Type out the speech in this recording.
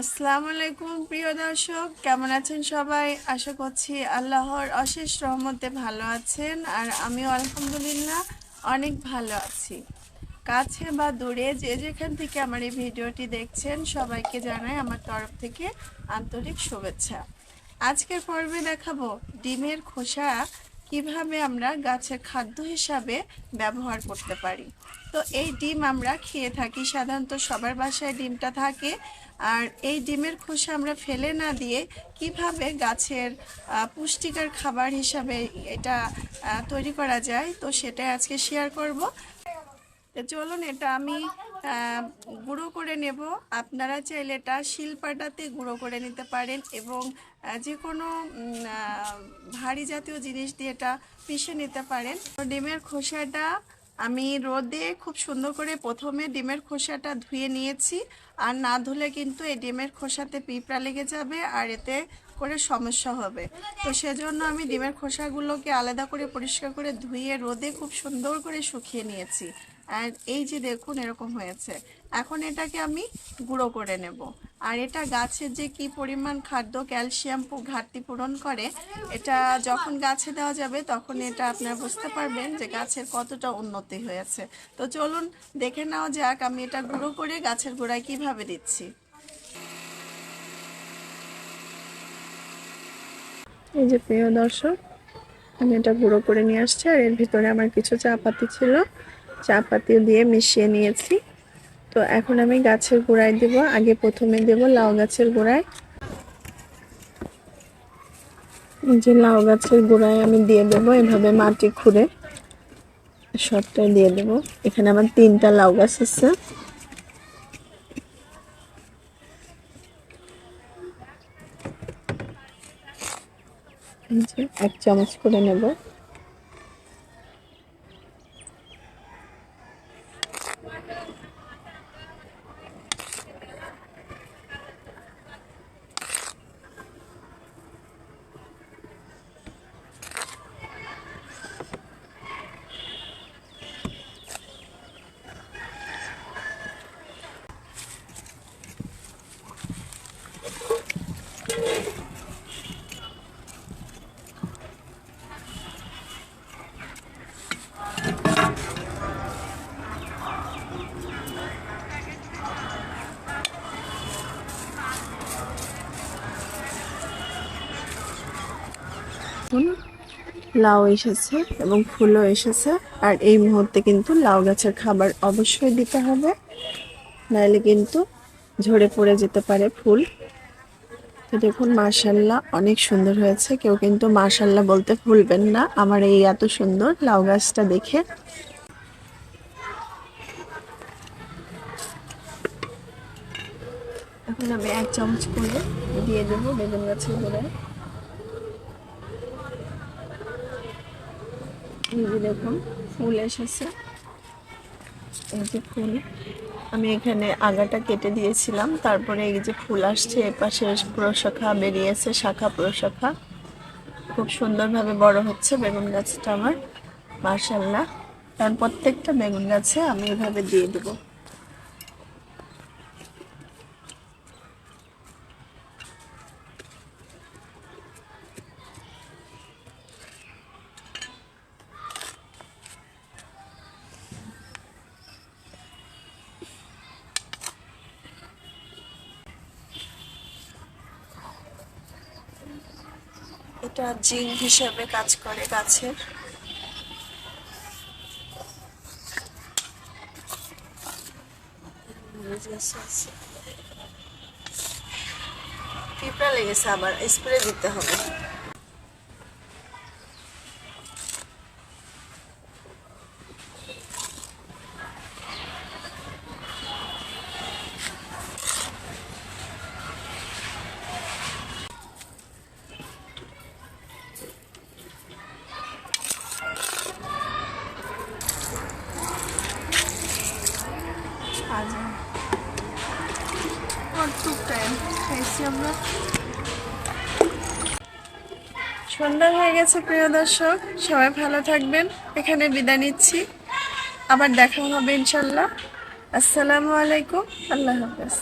আসসালামু আলাইকুম, প্রিয় দর্শক। কেমন আছেন সবাই? আশা করছি আল্লাহর অশেষ রহমতে ভালো আছেন আর আমিও আলহামদুলিল্লাহ অনেক ভালো আছি। কাছে বা দূরে যে যেখান থেকে আমার এই ভিডিওটি দেখছেন, সবাইকে জানাই আমার তরফ থেকে আন্তরিক শুভেচ্ছা। আজকের পর্বে দেখাবো ডিমের খোসা কীভাবে আমরা গাছের খাদ্য হিসাবে ব্যবহার করতে পারি। তো এই ডিম আমরা খেয়ে থাকি, সাধারণত সবার বাসায় ডিমটা থাকে। আর এই ডিমের খোসা আমরা ফেলে না দিয়ে কীভাবে গাছের পুষ্টিকর খাবার হিসাবে এটা তৈরি করা যায়, তো সেটা আজকে শেয়ার করব। চলুন, এটা আমি গুঁড়ো করে নেব। আপনারা চাইলে এটা শিলপাটাতে গুঁড়ো করে নিতে পারেন এবং যে কোনো ভারী জাতীয় জিনিস দিয়ে এটা পিষে নিতে পারেন। তো ডিমের খোসাটা আমি রোদে খুব সুন্দর করে প্রথমে ডিমের খোসাটা ধুয়ে নিয়েছি। আর না ধুলে কিন্তু এই ডিমের খোসাতে পিঁপড়া লেগে যাবে আর এতে করে সমস্যা হবে। তো সেজন্য আমি ডিমের খোসাগুলোকে আলাদা করে পরিষ্কার করে ধুয়ে রোদে খুব সুন্দর করে শুকিয়ে নিয়েছি। আর এই যে দেখুন এরকম হয়েছে। এখন এটাকে আমি গুঁড়ো করে নেব। আর এটা গাছের যে কি পরিমাণ খাদ্য ক্যালসিয়াম ঘাটতি পূরণ করে, এটা যখন গাছে দেওয়া যাবে তখন এটা আপনারা বুঝতে পারবেন যে গাছের কতটা উন্নতি হয়েছে। তো চলুন দেখে নেওয়া যাক আমি এটা গুঁড়ো করে গাছের গোড়ায় কীভাবে দিচ্ছি। এই যে প্রিয় দর্শক, আমি এটা গুঁড়ো করে নিয়ে আসছি আর এর ভিতরে আমার কিছু চা পাতি ছিল। চা পাতি দিয়ে মিশিয়ে নিয়েছি। তো এখন আমি গাছের গোড়ায় দেব। আগে প্রথমে দেব লাউ গাছের গোড়ায়। যে লাউ গাছের গোড়ায় আমি দিয়ে দেব। এভাবে মাটি খুঁড়ে সবটাই দিয়ে দেব। এখানে আমার তিনটা লাউ গাছ আছে। এক চামচ করে নেব। এখন লাউ এসেছে এবং ফুলও এসেছে। আর এই মুহূর্তে কিন্তু লাউ গাছের খাবার অবশ্যই দিতে হবে। নাহলে কিন্তু ঝরে পড়ে যেতে পারে ফুল। তো দেখুন মার্শাল্লাহ অনেক সুন্দর হয়েছে। কেউ কিন্তু মার্শাল্লাহ বলতে ভুলবেন না। আমার এই এত সুন্দর লাউ গাছটা দেখে। এখন আমি এক চামচ করে দিয়ে দেবো বেগুন গাছের গোড়ায়। এই যে দেখুন, ফুল এসেছে। এই যে ফুল। আমি এখানে আগাটা কেটে দিয়েছিলাম, তারপরে এই যে ফুল আসছে এপাশে প্রশাখা বেরিয়েছে, শাখা প্রশাখা খুব সুন্দরভাবে বড় হচ্ছে বেগুন গাছটা আমার মার্শাল্লাহ কারণ প্রত্যেকটা বেগুন গাছে আমি এভাবে দিয়ে দেবো। এটা জিঙ্ক হিসেবে কাজ করে গাছের। পিঁপড়া লেগেছে আবার স্প্রে দিতে হবে। টাইম খাইছি আমরা। সন্ধ্যা হয়ে গেছে, প্রিয় দর্শক, সবাই ভালো থাকবেন। এখানে বিদায় নিচ্ছি। আবার দেখা হবে ইনশাল্লাহ। আসসালামু আলাইকুম, আল্লাহ হাফেজ।